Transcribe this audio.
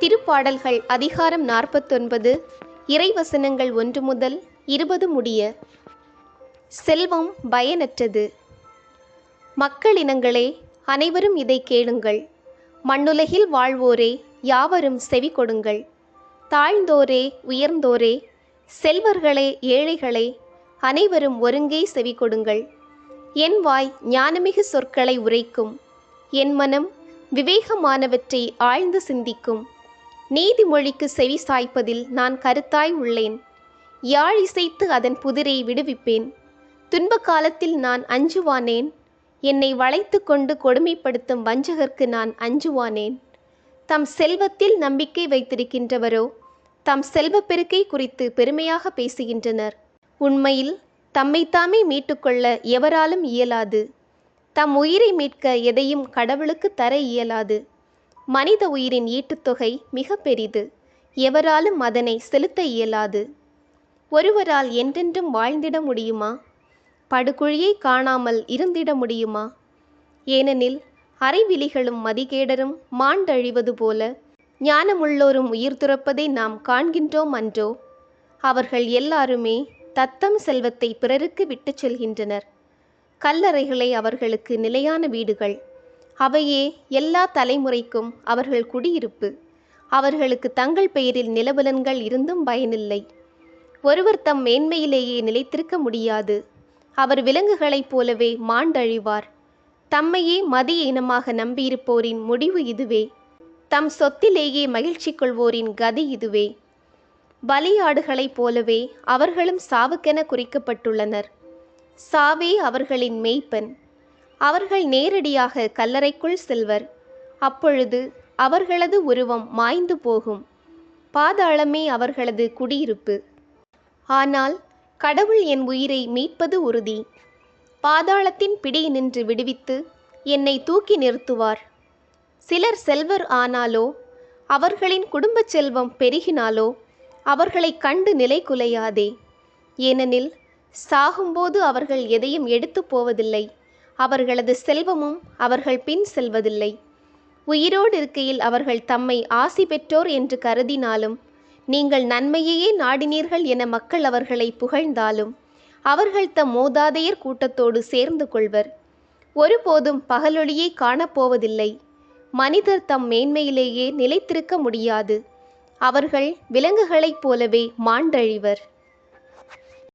திருப்பாடல்கள் அதிகாரம் நாற்பத்தொன்பது இறைவசனங்கள் ஒன்று முதல் இருபது முடிய செல்வம் பயனற்றது. மக்களினங்களே அனைவரும் இதை கேளுங்கள். மண்ணுலகில் வாழ்வோரே யாவரும் செவி கொடுங்கள். தாழ்ந்தோரே உயர்ந்தோரே செல்வர்களே ஏழைகளே அனைவரும் ஒருங்கே செவி கொடுங்கள். என் வாய் ஞானமிகு சொற்களை உரைக்கும். என் மனம் விவேகமானவற்றை ஆழ்ந்து சிந்திக்கும். நீதிமொழிக்கு செவி சாய்ப்பதில் நான் கருத்தாய் உள்ளேன். யாழ் இசைத்து அதன் புதிரை விடுவிப்பேன். துன்ப காலத்தில் நான் அஞ்சுவானேன். என்னை வளைத்து கொண்டு கொடுமைப்படுத்தும் வஞ்சகர்க்கு நான் அஞ்சுவானேன். தம் செல்வத்தில் நம்பிக்கை வைத்திருக்கின்றவரோ தம் செல்வப்பெருக்கை குறித்து பெருமையாக பேசுகின்றனர். உண்மையில் தம்மைத்தாமே மீட்டுக்கொள்ள எவராலும் இயலாது. தம் உயிரை மீட்க எதையும் கடவுளுக்கு தர இயலாது. மனித உயிரின் ஈட்டுத்தொகை மிக பெரிது. எவராலும் அதனை செலுத்த இயலாது. ஒருவரால் என்றென்றும் வாழ்ந்திட முடியுமா? படுகுழியை காணாமல் இருந்திட முடியுமா? ஏனெனில் அறைவிலிகளும் மதிகேடரும் மாண்டழிவது போல ஞானமுள்ளோரும் உயிர் துறப்பதை நாம் காண்கின்றோம் அன்றோ? அவர்கள் எல்லாருமே தத்தம் செல்வத்தை பிறருக்கு விட்டுச் செல்கின்றனர். கல்லறைகளே அவர்களுக்கு நிலையான வீடுகள். அவையே எல்லா தலைமுறைக்கும் அவர்கள் குடியிருப்பு. அவர்களுக்கு தங்கள் பெயரில் நிலபலன்கள் இருந்தும் பயனில்லை. ஒருவர் தம் மேன்மையிலேயே நிலைத்திருக்க முடியாது. அவர் விலங்குகளைப் போலவே மாண்டழிவார். தம்மையே மதிய இனமாக நம்பியிருப்போரின் முடிவு இதுவே. தம் சொத்திலேயே மகிழ்ச்சி கொள்வோரின் கதி இதுவே. பலியாடுகளைப் போலவே அவர்களும் சாவுக்கென குறிக்கப்பட்டுள்ளனர். சாவே அவர்களின் மெய்ப்பன். அவர்கள் நேரடியாக கல்லறைக்குள் செல்வர். அப்பொழுது அவர்களது உருவம் மாய்ந்து போகும். பாதாளமே அவர்களது குடியிருப்பு. ஆனால் கடவுள் என் உயிரை மீட்பது உறுதி. பாதாளத்தின் பிடி நின்று விடுவித்து என்னை தூக்கி நிறுத்துவார். சிலர் செல்வர் ஆனாலோ அவர்களின் குடும்பச் செல்வம் பெருகினாலோ அவர்களை கண்டு நிலை குலையாதே. ஏனெனில் சாகும்போது அவர்கள் எதையும் எடுத்து போவதில்லை. அவர்களது செல்வமும் அவர்கள் பின் செல்வதில்லை. உயிரோடு இருக்கையில் அவர்கள் தம்மை ஆசி பெற்றோர் என்று கருதினாலும் நீங்கள் நன்மையையே நாடினீர்கள் என மக்கள் அவர்களை புகழ்ந்தாலும் அவர்கள் தம் மோதாதையர் கூட்டத்தோடு சேர்ந்து கொள்வர். ஒருபோதும் பகலொளியை காணப்போவதில்லை. மனிதர் தம் மேன்மையிலேயே நிலைத்திருக்க முடியாது. அவர்கள் விலங்குகளைப் போலவே மாண்டழிவர்.